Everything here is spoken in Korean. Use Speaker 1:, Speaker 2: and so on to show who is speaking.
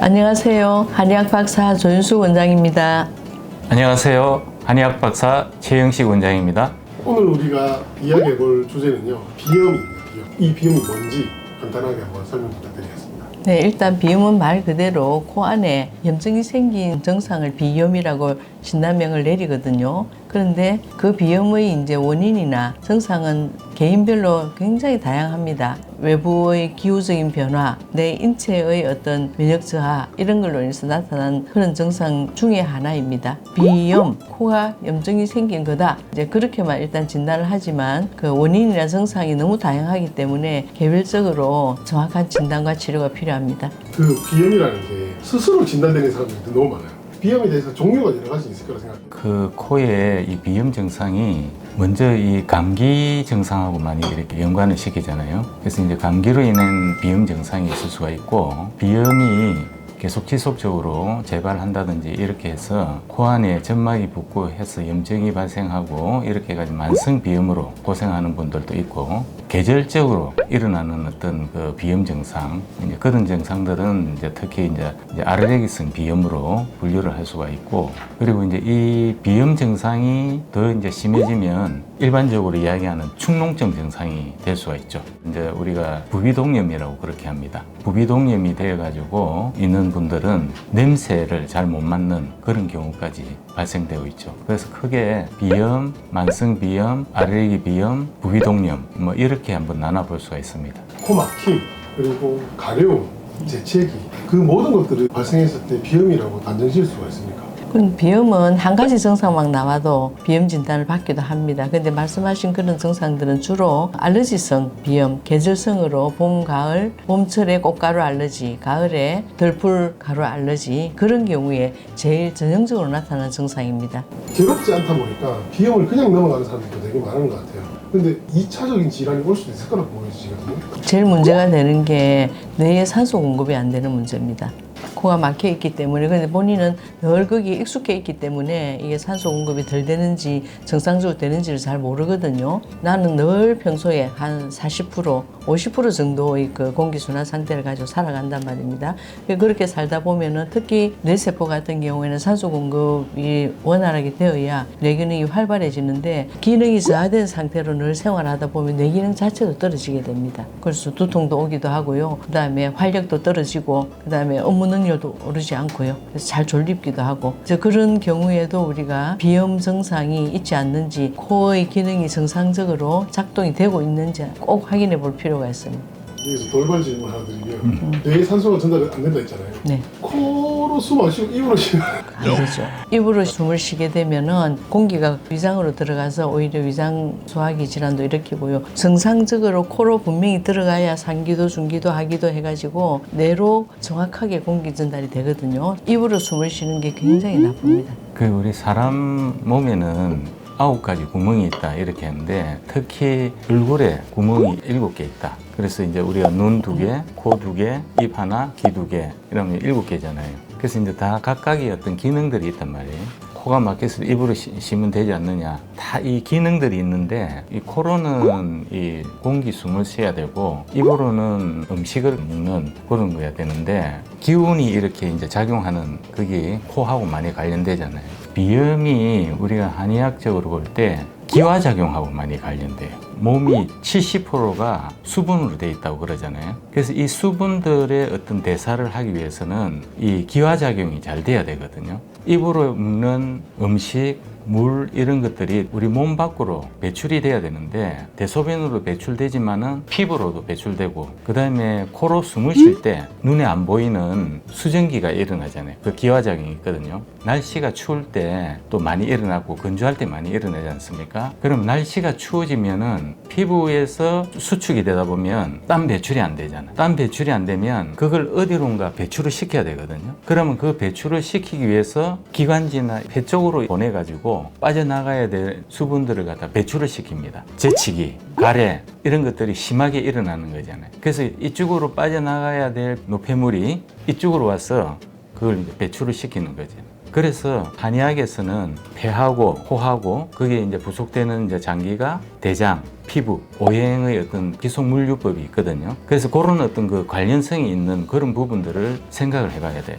Speaker 1: 안녕하세요. 한의학 박사 조윤수 원장입니다.
Speaker 2: 안녕하세요. 한의학 박사 최영식 원장입니다.
Speaker 3: 오늘 우리가 이야기해 볼 주제는요 비염입니다. 비염. 이 비염이 뭔지 간단하게 한번 설명 부탁드리겠습니다.
Speaker 1: 네, 일단 비염은 말 그대로 코 안에 염증이 생긴 증상을 비염이라고 진단명을 내리거든요. 그런데 그 비염의 이제 원인이나 증상은 개인별로 굉장히 다양합니다. 외부의 기후적인 변화, 내 인체의 어떤 면역 저하 이런 걸로 인해서 나타난 그런 증상 중에 하나입니다. 비염, 코가 염증이 생긴 거다. 이제 그렇게만 일단 진단을 하지만 그 원인이나 증상이 너무 다양하기 때문에 개별적으로 정확한 진단과 치료가 필요합니다.
Speaker 3: 그 비염이라는 게 스스로 진단되는 사람들이 너무 많아요. 비염에 대해서 종류가 여러 가지 있을 거라 생각해요.
Speaker 2: 그 코의 이 비염 증상이 먼저 이 감기 증상하고 많이 이렇게 연관을 시키잖아요. 그래서 이제 감기로 인한 비염 증상이 있을 수가 있고 비염이 계속 지속적으로 재발한다든지 이렇게 해서 코 안에 점막이 붓고 해서 염증이 발생하고 이렇게 해가지고 만성 비염으로 고생하는 분들도 있고 계절적으로 일어나는 어떤 그 비염 증상 이제 그런 증상들은 이제 특히 이제, 이제 아르레기성 비염으로 분류를 할 수가 있고 그리고 이제 이 비염 증상이 더 이제 심해지면 일반적으로 이야기하는 축농증 증상이 될 수가 있죠. 이제 우리가 부비동염이라고 그렇게 합니다. 부비동염이 되어가지고 있는 분들은 냄새를 잘 못 맡는 그런 경우까지 발생되고 있죠. 그래서 크게 비염, 만성 비염, 알레르기 비염, 부비동염 뭐 이렇게 한번 나눠볼 수가 있습니다.
Speaker 3: 코 막힘 그리고 가려움, 재채기 그 모든 것들이 발생했을 때 비염이라고 단정 지을 수가 있습니까?
Speaker 1: 그럼 비염은 한 가지 증상만 나와도 비염 진단을 받기도 합니다. 근데 말씀하신 그런 증상들은 주로 알러지성 비염, 계절성으로 봄, 가을, 봄철에 꽃가루 알러지, 가을에 덜풀 가루 알러지 그런 경우에 제일 전형적으로 나타나는 증상입니다.
Speaker 3: 괴롭지 않다 보니까 비염을 그냥 넘어가는 사람들도 되게 많은 것 같아요. 근데 2차적인 질환이 올 수도 있을 거라고 보여지거든요.
Speaker 1: 제일 문제가 되는 게 뇌에 산소 공급이 안 되는 문제입니다. 코가 막혀 있기 때문에 근데 본인은 늘 거기에 익숙해 있기 때문에 이게 산소 공급이 덜 되는지 정상적으로 되는지를 잘 모르거든요. 나는 늘 평소에 한 40% 50% 정도의 그 공기 순환 상태를 가지고 살아간단 말입니다. 그렇게 살다 보면은 특히 뇌세포 같은 경우에는 산소 공급이 원활하게 되어야 뇌 기능이 활발해지는데 기능이 저하된 상태로 늘 생활하다 보면 뇌 기능 자체도 떨어지게 됩니다. 그래서 두통도 오기도 하고요. 그 다음에 활력도 떨어지고 그 다음에 업무 능 률도 오르지 않고요. 그래서 잘 졸립기도 하고 그래서 그런 경우에도 우리가 비염 증상이 있지 않는지 코의 기능이 정상적으로 작동이 되고 있는지 꼭 확인해 볼 필요가 있습니다.
Speaker 3: 여기서 돌발 질문 하나 드리면 뇌에 산소가 전달이 안 된다 했잖아요.
Speaker 1: 네.
Speaker 3: 코 로 숨 안 쉬고 입으로 쉬면
Speaker 1: 안 되죠. 입으로 숨을 쉬게 되면은 공기가 위장으로 들어가서 오히려 위장 소화기 질환도 일으키고요. 정상적으로 코로 분명히 들어가야 상기도 중기도 하기도 해가지고 뇌로 정확하게 공기 전달이 되거든요. 입으로 숨을 쉬는 게 굉장히 나쁩니다.
Speaker 2: 그 우리 사람 몸에는 아홉 가지 구멍이 있다 이렇게 했는데 특히 얼굴에 구멍이 일곱 개 있다. 그래서 이제 우리가 눈 두 개, 코 두 개, 입 하나, 귀 두 개 이러면 일곱 개잖아요. 그래서 이제 다 각각의 어떤 기능들이 있단 말이에요. 코가 막혀서 입으로 쉬- 쉬면 되지 않느냐. 다 이 기능들이 있는데 이 코로는 이 공기 숨을 쉬어야 되고 입으로는 음식을 먹는 그런 거야 되는데 기운이 이렇게 이제 작용하는 그게 코하고 많이 관련되잖아요. 비염이 우리가 한의학적으로 볼 때 기화 작용하고 많이 관련돼요. 몸이 70%가 수분으로 돼 있다고 그러잖아요. 그래서 이 수분들의 어떤 대사를 하기 위해서는 이 기화작용이 잘 돼야 되거든요. 입으로 먹는 음식, 물 이런 것들이 우리 몸 밖으로 배출이 돼야 되는데 대소변으로 배출되지만은 피부로도 배출되고 그 다음에 코로 숨을 쉴 때 눈에 안 보이는 수증기가 일어나잖아요. 그 기화작용이 있거든요. 날씨가 추울 때 또 많이 일어나고 건조할 때 많이 일어나지 않습니까? 그럼 날씨가 추워지면은 피부에서 수축이 되다 보면 땀 배출이 안 되잖아. 땀 배출이 안 되면 그걸 어디론가 배출을 시켜야 되거든요. 그러면 그 배출을 시키기 위해서 기관지나 폐 쪽으로 보내가지고 빠져나가야 될 수분들을 갖다 배출을 시킵니다. 재치기, 가래 이런 것들이 심하게 일어나는 거잖아요. 그래서 이쪽으로 빠져나가야 될 노폐물이 이쪽으로 와서 그걸 배출을 시키는 거죠. 그래서 한의학에서는 폐하고 코하고 그게 이제 부속되는 이제 장기가 대장, 피부, 오행의 어떤 기속물류법이 있거든요. 그래서 그런 어떤 그 관련성이 있는 그런 부분들을 생각을 해봐야 돼요.